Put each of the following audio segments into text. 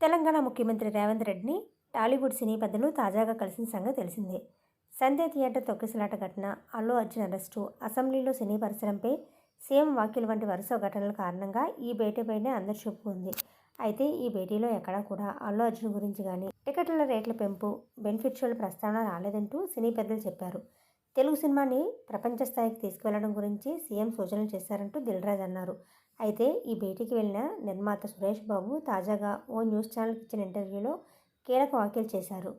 తెలంగాణ ముఖ్యమంత్రి రేవంత్ రెడ్డిని టాలీవుడ్ సినీ పెద్దలు తాజాగా కలిసిన సంగతి తెలిసిందే. సంధ్య థియేటర్ తొక్కిసలాట ఘటన అల్లు అర్జున్ అరెస్టు అసెంబ్లీలో సినీ పరిసరంపై సీఎం వ్యాఖ్యలు వంటి వరుస ఘటనల కారణంగా ఈ భేటీపైనే అందరి చూపు ఉంది. అయితే ఈ భేటీలో ఎక్కడా కూడా అల్లు అర్జున్ గురించి కానీ టికెట్ల రేట్ల పెంపు బెనిఫిట్ షోల ప్రస్తావన రాలేదంటూ సినీ పెద్దలు చెప్పారు. తెలుగు సినిమాని ప్రపంచ స్థాయికి తీసుకువెళ్ళడం గురించి సీఎం సూచనలు చేశారంటూ దిల్రాజ్ అన్నారు. అయితే ఈ భేటీకి వెళ్ళిన నిర్మాత సురేష్ బాబు తాజాగా ఓ న్యూస్ ఛానల్కి ఇచ్చిన ఇంటర్వ్యూలో కీలక వ్యాఖ్యలు చేశారు.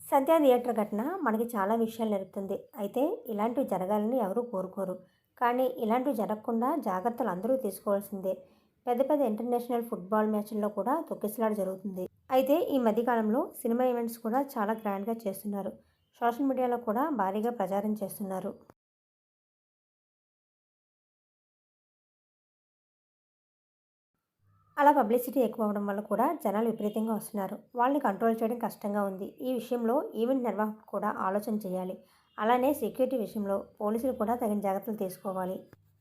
సంధ్యా థియేటర్ ఘటన మనకి చాలా విషయాలు నేర్పుతుంది. అయితే ఇలాంటివి జరగాలని ఎవరూ కోరుకోరు. కానీ ఇలాంటివి జరగకుండా జాగ్రత్తలు అందరూ తీసుకోవాల్సిందే. పెద్ద పెద్ద ఇంటర్నేషనల్ ఫుట్బాల్ మ్యాచ్ల్లో కూడా తొక్కిసలాట జరుగుతుంది. అయితే ఈ మధ్యకాలంలో సినిమా ఈవెంట్స్ కూడా చాలా గ్రాండ్గా చేస్తున్నారు. సోషల్ మీడియాలో కూడా భారీగా ప్రచారం చేస్తున్నారు. అలా పబ్లిసిటీ ఎక్కువ అవడం వల్ల కూడా జనాలు విపరీతంగా వస్తున్నారు. వాళ్ళని కంట్రోల్ చేయడం కష్టంగా ఉంది. ఈ విషయంలో ఈవెంట్ నిర్వాహకులు కూడా ఆలోచన చేయాలి. అలానే సెక్యూరిటీ విషయంలో పోలీసులు కూడా తగిన జాగ్రత్తలు తీసుకోవాలి.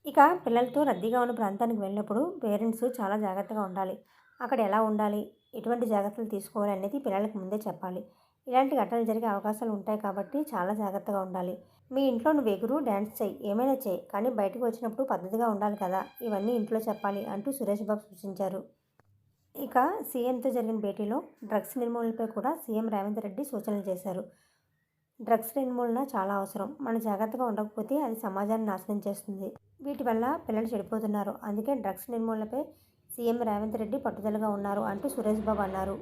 ఇక పిల్లలతో రద్దీగా ఉన్న ప్రాంతానికి వెళ్ళినప్పుడు పేరెంట్స్ చాలా జాగ్రత్తగా ఉండాలి. అక్కడ ఎలా ఉండాలి? ఎటువంటి జాగ్రత్తలు తీసుకోవాలి అనేది పిల్లలకు ముందే చెప్పాలి. ఇలాంటి ఘటనలు జరిగే అవకాశాలు ఉంటాయి కాబట్టి చాలా జాగ్రత్తగా ఉండాలి. మీ ఇంట్లో నువ్వు ఎగురు డ్యాన్స్ చేయి ఏమైనా చేయి కానీ బయటకు వచ్చినప్పుడు పద్ధతిగా ఉండాలి కదా ఇవన్నీ ఇంట్లో చెప్పాలి అంటూ సురేష్ బాబు సూచించారు. ఇక సీఎంతో జరిగిన భేటీలో డ్రగ్స్ నిర్మూలనపై కూడా సీఎం రేవంత్ రెడ్డి సూచనలు చేశారు. డ్రగ్స్ నిర్మూలన చాలా అవసరం. మనం జాగ్రత్తగా ఉండకపోతే అది సమాజాన్ని నాశనం చేస్తుంది. వీటి వల్ల పిల్లలు చెడిపోతున్నారు. అందుకే డ్రగ్స్ నిర్మూలనపై సీఎం రేవంత్ రెడ్డి పట్టుదలగా ఉన్నారు అంటూ సురేష్ బాబు అన్నారు.